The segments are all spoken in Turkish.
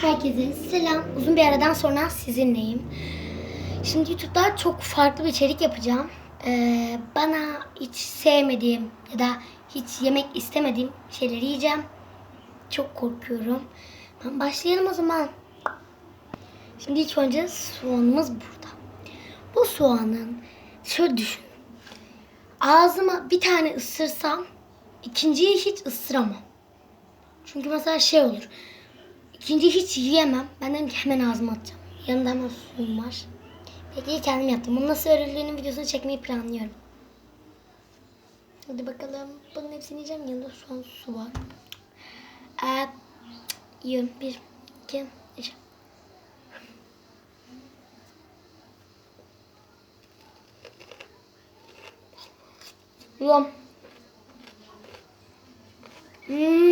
Herkese selam. Uzun bir aradan sonra sizinleyim. Şimdi YouTube'da çok farklı bir içerik yapacağım. Ee, bana hiç sevmediğim ya da hiç yemek istemediğim şeyleri yiyeceğim. Çok korkuyorum. Ben başlayalım o zaman. Şimdi ilk önce soğanımız burada. Bu soğanın şöyle düşün. Ağzıma bir tane ısırsam ikinciyi hiç ısıramam. Çünkü mesela şey olur. İkinci hiç yiyemem. Ben dedim ki hemen ağzıma atacağım. Yanında hemen suyum var. Peki kendim yaptım. Bunu nasıl örüldüğünün videosunu çekmeyi planlıyorum. Hadi bakalım. Bunun hepsini yiyeceğim. Yanında an su var. Ee, yiyorum. Bir, iki, üç. Yiyorum. Hmm.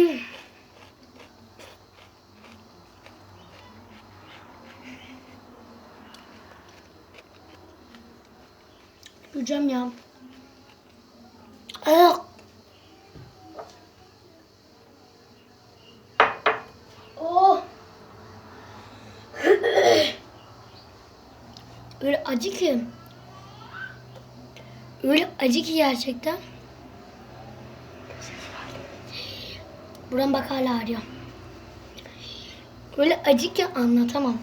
Yiyeceğim ya. Ayak. Oh. Öyle acı ki. Öyle acı ki gerçekten. Buram bak hala ağrıyor. Öyle acı ki anlatamam.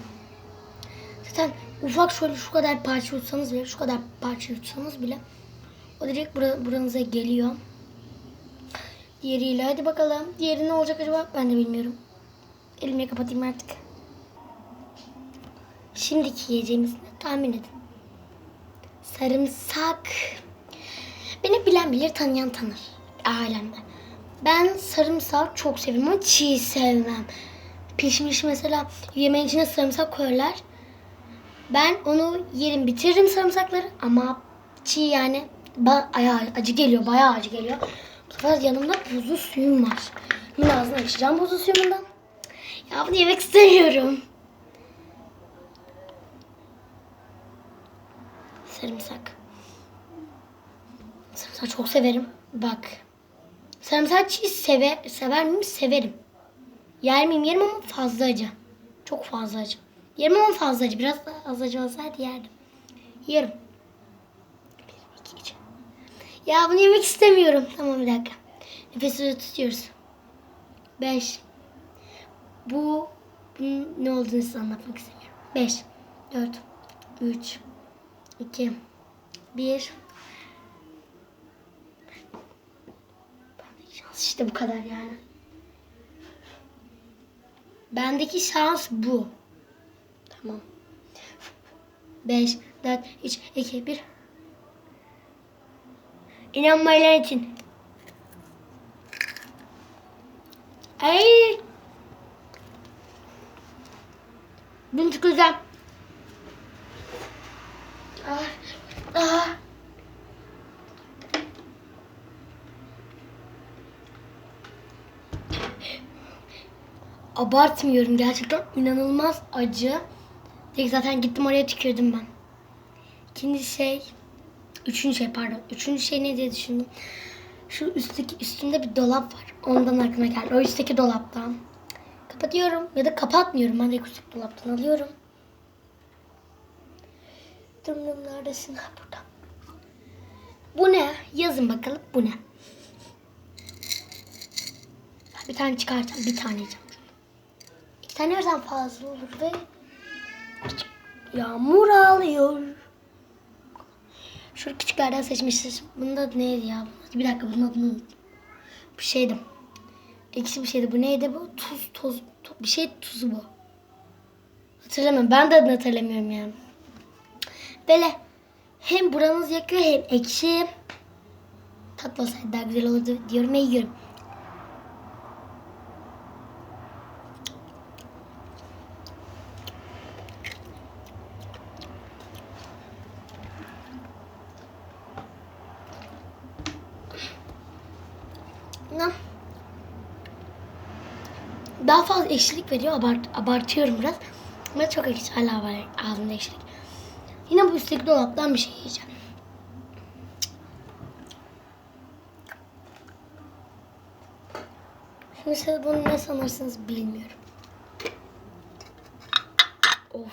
Ufak şöyle şu kadar parça yutsanız bile, şu kadar parça yutsanız bile o direkt bura, buranıza geliyor. Diğeriyle hadi bakalım. Diğeri ne olacak acaba ben de bilmiyorum. Elimi kapatayım artık. Şimdiki yiyeceğimiz ne? Tahmin edin. Sarımsak. Beni bilen bilir, tanıyan tanır. Ailemde. Ben sarımsağı çok severim ama çiğ sevmem. Pişmiş mesela yemeğin içine sarımsak koyarlar. Ben onu yerim bitiririm sarımsakları ama çiğ yani ba- ayağı acı geliyor bayağı acı geliyor. Bu sefer yanımda buzlu suyum var. Bunun ağzını açacağım buzlu suyumundan. Ya bunu yemek istemiyorum. Sarımsak. Sarımsak çok severim. Bak. Sarımsak çiğ seve, sever miyim? Severim. Yer miyim? Yerim ama fazla acı. Çok fazla acı. Yerim ama fazla acı. Biraz daha az acı olsaydı yerdim. Yerim. Bir, iki, üç. Ya bunu yemek istemiyorum. Tamam bir dakika. Nefesimizi tutuyoruz. Beş. Bu bunun ne olduğunu size anlatmak istemiyorum. Beş, dört, üç, iki, bir. Şans işte bu kadar yani. Bendeki şans bu. Tamam. 5, 4, 3, 2, 1. İnanmayan için. Ay. Bunu çıkacağım. Ah. Ah. Abartmıyorum gerçekten inanılmaz acı. Tek zaten gittim oraya tükürdüm ben. İkinci şey, üçüncü şey pardon. Üçüncü şey ne diye düşündüm. Şu üstteki üstünde bir dolap var. Ondan aklıma geldi. O üstteki dolaptan. Kapatıyorum ya da kapatmıyorum. Ben de üstteki dolaptan alıyorum. Dım neredesin? Ha burada. Bu ne? Yazın bakalım bu ne? Bir tane çıkartacağım. Bir tane yiyeceğim. İki tane yerden fazla olur ve Yağmur ağlıyor. Şu küçüklerden seçmişiz. Bunun adı neydi ya? Bir dakika bunun adını. Bir şeydi. Eksi bir şeydi. Bu neydi bu? Tuz, toz, to- bir şey tuzu bu. Hatırlamıyorum. Ben de adını hatırlamıyorum yani. Böyle hem buranız yakıyor hem ekşi. Tatlı olsaydı daha güzel olurdu diyorum ve yiyorum. ekşilik veriyor. Abart, abartıyorum biraz. Ama çok ekşi. Hala var ağzımda ekşilik. Yine bu üstteki dolaptan bir şey yiyeceğim. Şimdi siz bunu ne sanırsınız bilmiyorum. Of.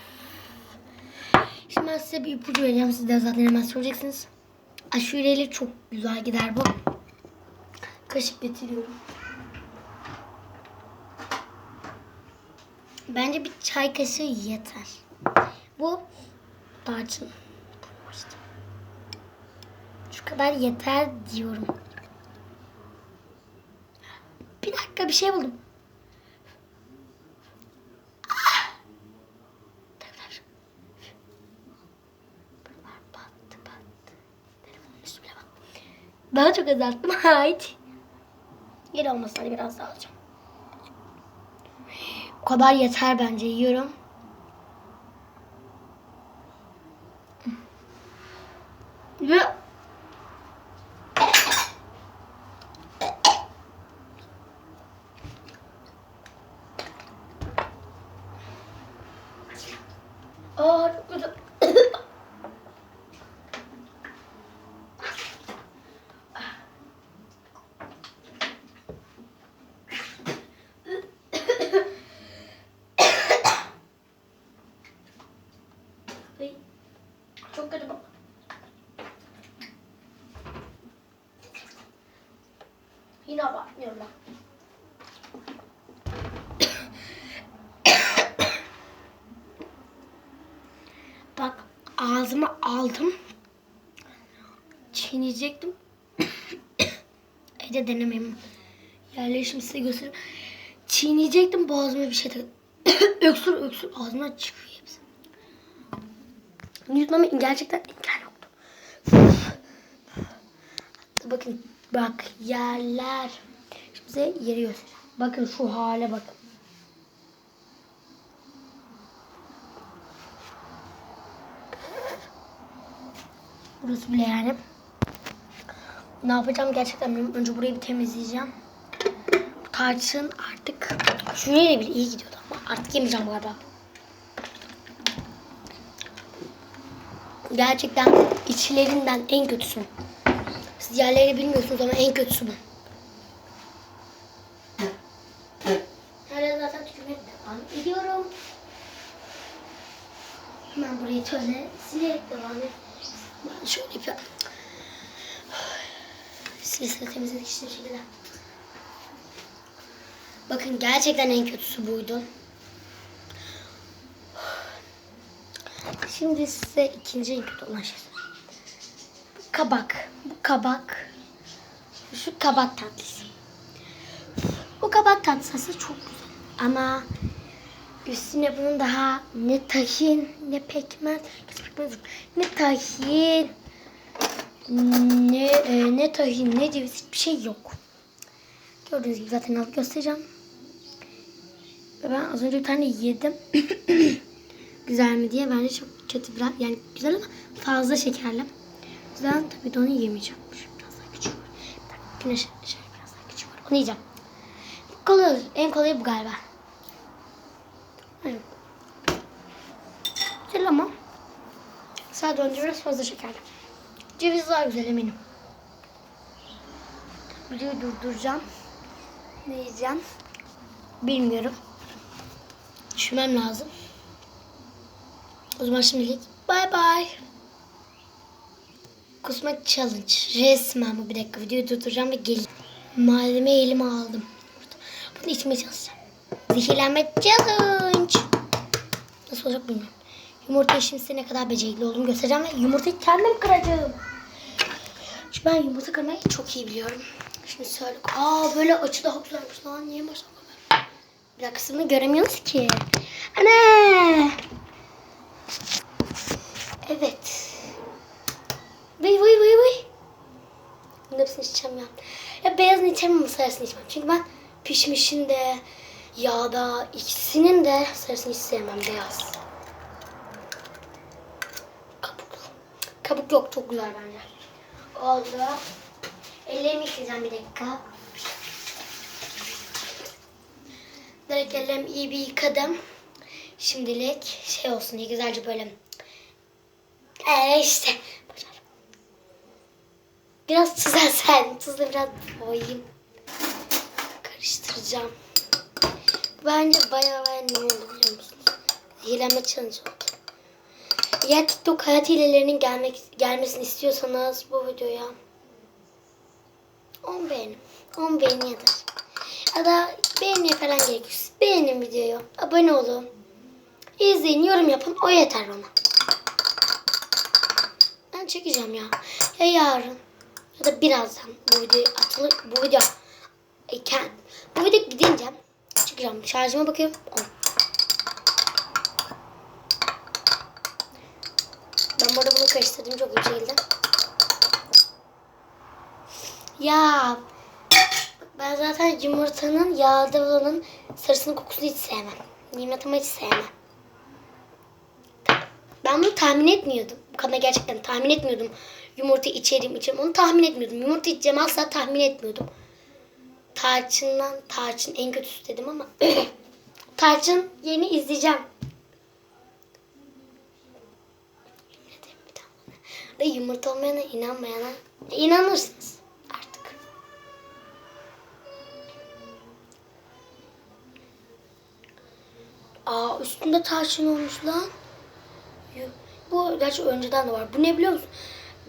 Şimdi ben size bir ipucu vereceğim. Siz de zaten hemen söyleyeceksiniz. Aşureyle çok güzel gider bu. Kaşık getiriyorum. Bence bir çay kaşığı yeter. Bu tarçın. Şu kadar yeter diyorum. Bir dakika bir şey buldum. Ah! Daha çok azalttım. Haydi. Geri olmasaydı biraz daha alacağım. Bu kadar yeter bence. Yiyorum. Ve Aa, çok güzel. Ay, Çok kötü bak. Yine abartmıyorum bak. Bak ağzıma aldım. Çiğneyecektim. Evde denemeyeyim. Yerleşim size göstereyim. Çiğneyecektim boğazıma bir şey takıldı. öksür öksür ağzımdan çıkıyor hepsi. Yutmama gerçekten imkan yoktu. Bakın bak yerler. Şimdi size yeri göstereyim. Bakın şu hale bakın. Burası bile yani. Ne yapacağım gerçekten bilmiyorum. Önce burayı bir temizleyeceğim. Bu tarçın artık şuraya bile iyi gidiyordu ama artık yemeyeceğim galiba. Gerçekten içlerinden en kötüsü. Siz yerleri bilmiyorsunuz ama en kötüsü bu. Hala zaten tükürmeye devam ediyorum. Hemen burayı şöyle silerek devam edeyim. Ben şöyle yapıyorum. Silsile temizledik işte şekilde. Bakın gerçekten en kötüsü buydu. Şimdi size ikinci en kötü olan şey. Bu kabak. Bu kabak. Şu kabak tatlısı. Bu kabak tatlısı çok güzel. Ama üstüne bunun daha ne tahin ne pekmez, ne tahin ne e, ne tahin ne ceviz hiçbir şey yok. Gördüğünüz gibi zaten alıp göstereceğim. Ben az önce bir tane yedim. güzel mi diye bence çok kötü biraz yani güzel ama fazla şekerli. Yüzden tabii de onu yemeyeceğim. Biraz daha küçük var. Güneş şey biraz daha küçük var. Onu yiyeceğim. Kolay, en kolayı bu galiba. Evet. Güzel ama sadece önce biraz fazla şekerli. Ceviz daha güzel eminim. Videoyu durduracağım. Ne yiyeceğim? Bilmiyorum. Düşünmem lazım. O zaman şimdilik bay bay. Kusmak challenge. Resmen bu bir dakika videoyu durduracağım ve geleyim. Malzemeyi elime aldım. Bunu içmeye çalışacağım. Zehirlenme challenge. Nasıl olacak bilmiyorum. Yumurta şimdi size ne kadar becerikli olduğumu göstereceğim ve yumurtayı kendim kıracağım. Çünkü ben yumurta kırmayı çok iyi biliyorum. Şimdi söyle. Aa böyle açı daha güzelmiş lan. Niye başlamadım? Bir kısmını göremiyoruz ki. Ana! Evet. Vıy vıy vıy vıy. Bunun hepsini içeceğim ya. Ya beyazını içemem ama sarısını içmem. Çünkü ben pişmişinde yağda ikisinin de sarısını hiç sevmem beyaz. Kabuk yok çok güzel bence. Oldu. Ellerimi yıkayacağım bir dakika. Direkt ellerimi iyi bir yıkadım. Şimdilik şey olsun diye güzelce böyle. Ee işte. Biraz tuz sen. Tuzla biraz koyayım. Karıştıracağım. Bence bayağı bayağı ne oldu biliyor musunuz? Zehirlenme challenge oldu. Eğer TikTok hayat hilelerinin gelmek, gelmesini istiyorsanız bu videoya 10 beğeni. 10 beğeni yeter. Ya da beğenmeye falan gerek yok. Siz Beğenin videoyu. Abone olun. İzleyin, yorum yapın. O yeter bana. Ben çekeceğim ya. Ya yarın ya da birazdan bu video atılır. Bu video e, bu video gidince çıkacağım. Şarjıma bakıyorum. 10. Ben bu arada bunu karıştırdım çok iyi şekilde. Ya ben zaten yumurtanın yağda olanın sarısının kokusunu hiç sevmem. Yumurtamı hiç sevmem. Ben bunu tahmin etmiyordum. Bu kadar gerçekten tahmin etmiyordum. Yumurta içerim içerim. Onu tahmin etmiyordum. Yumurta içeceğimi asla tahmin etmiyordum. Tarçından tarçın en kötüsü dedim ama tarçın yeni izleyeceğim. Ve yumurta olmayana inanmayana e, inanırsınız artık. Aa üstünde tarçın olmuş lan. Bu gerçi önceden de var. Bu ne biliyor musun?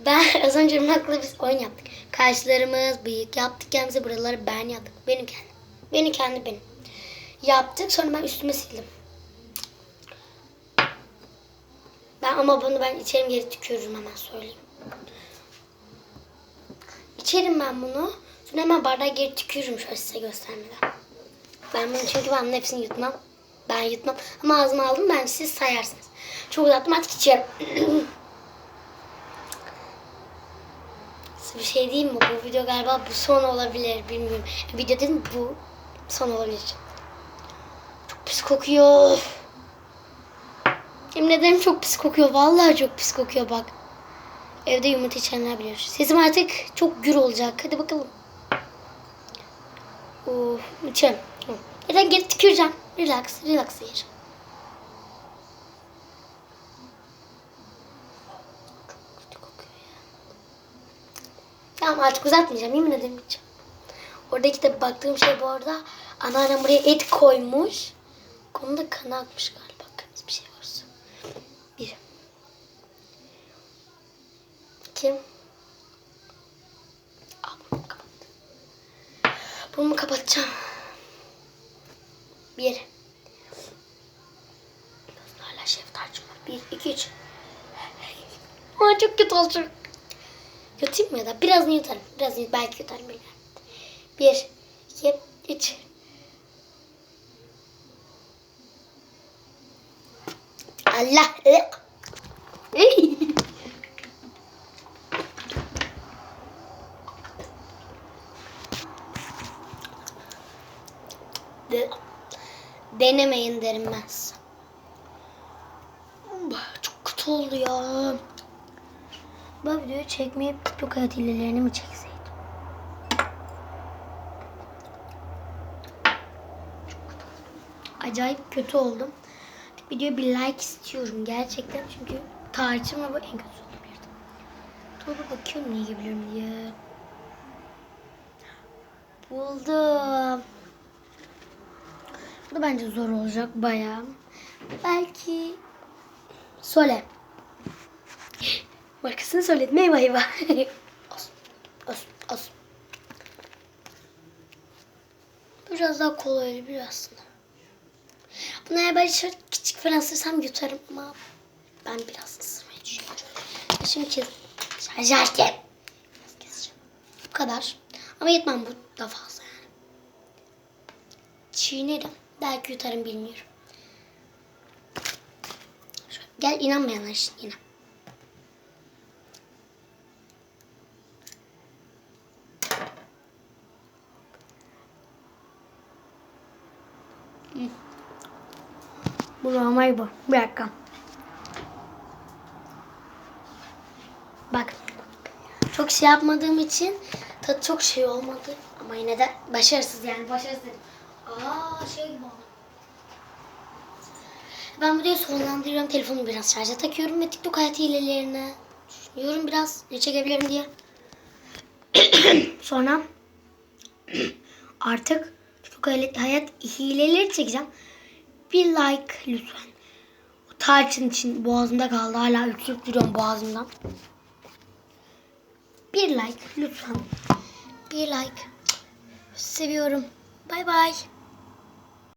Ben az önce Irmak'la biz oyun yaptık. Kaşlarımız bıyık yaptık kendimize buraları ben yaptık. Benim kendi. Benim kendi benim. Yaptık sonra ben üstüme sildim. Ben ama bunu ben içerim geri tükürürüm hemen söyleyeyim. İçerim ben bunu. Sonra hemen bardağa geri tükürürüm şöyle size göstermeden. Ben bunu çünkü ben bunun hepsini yutmam. Ben yutmam. Ama ağzıma aldım ben siz sayarsınız. Çok uzattım artık içerim. Size bir şey diyeyim mi? Bu video galiba bu son olabilir. Bilmiyorum. Video dedim bu son olabilir. Çok pis kokuyor. Yemin ederim çok pis kokuyor. Vallahi çok pis kokuyor bak. Evde yumurta içenler bilir. Sesim artık çok gür olacak. Hadi bakalım. Of, içerim. Hı. Neden geri tüküreceğim. Relax, relax yer. Tamam artık uzatmayacağım. Yemin ederim içeceğim. Oradaki de baktığım şey bu arada anneannem buraya et koymuş. Konuda kanı akmış galiba. Kırmızı bir şey varsa. Bir. İki. Aa, burnumu kapat. Burnumu kapatacağım. Bir. Şeftalcım var. Bir, iki, üç. Ay çok kötü olacak. Yutayım mı ya da biraz yutarım. Biraz yut, belki yutarım bilmiyorum. Bir, iki, üç. Allah. De- Denemeyin derim ben. Çok kötü oldu ya. Bu videoyu çekmeyip TikTok hayat hilelerini mi çekseydim? Acayip kötü oldum. Videoya bir like istiyorum gerçekten çünkü ve bu en kötüsü olabilirdi. Dur bakıyorum niye girebilirim diye. Buldum. Da bence zor olacak bayağı. Belki Sole. Markasını söyledim eyvah eyvah. olsun, olsun, olsun. Biraz daha kolay bir aslında. Bunu eğer ben şöyle küçük falan ısırsam yutarım ama ben biraz ısırmayı düşünüyorum. Şimdi kes şarj ederken biraz keseceğim. Bu kadar. Ama yetmem bu da fazla yani. Çiğnerim. Belki yutarım bilmiyorum. Şöyle, gel inanmayanlar için yine. Bu normal bu. Bir dakika. Bak. Çok şey yapmadığım için tadı çok şey olmadı. Ama yine de başarısız yani. Başarısız. Aa şey gibi oldu. Ben videoyu sonlandırıyorum. Telefonu biraz şarja takıyorum ve TikTok hayat hilelerini düşünüyorum biraz ne çekebilirim diye. Sonra artık TikTok hayat hileleri çekeceğim. Bir like lütfen. tarçın için boğazımda kaldı. Hala öksürüp duruyorum boğazımdan. Bir like lütfen. Bir like. Seviyorum. Bay bay.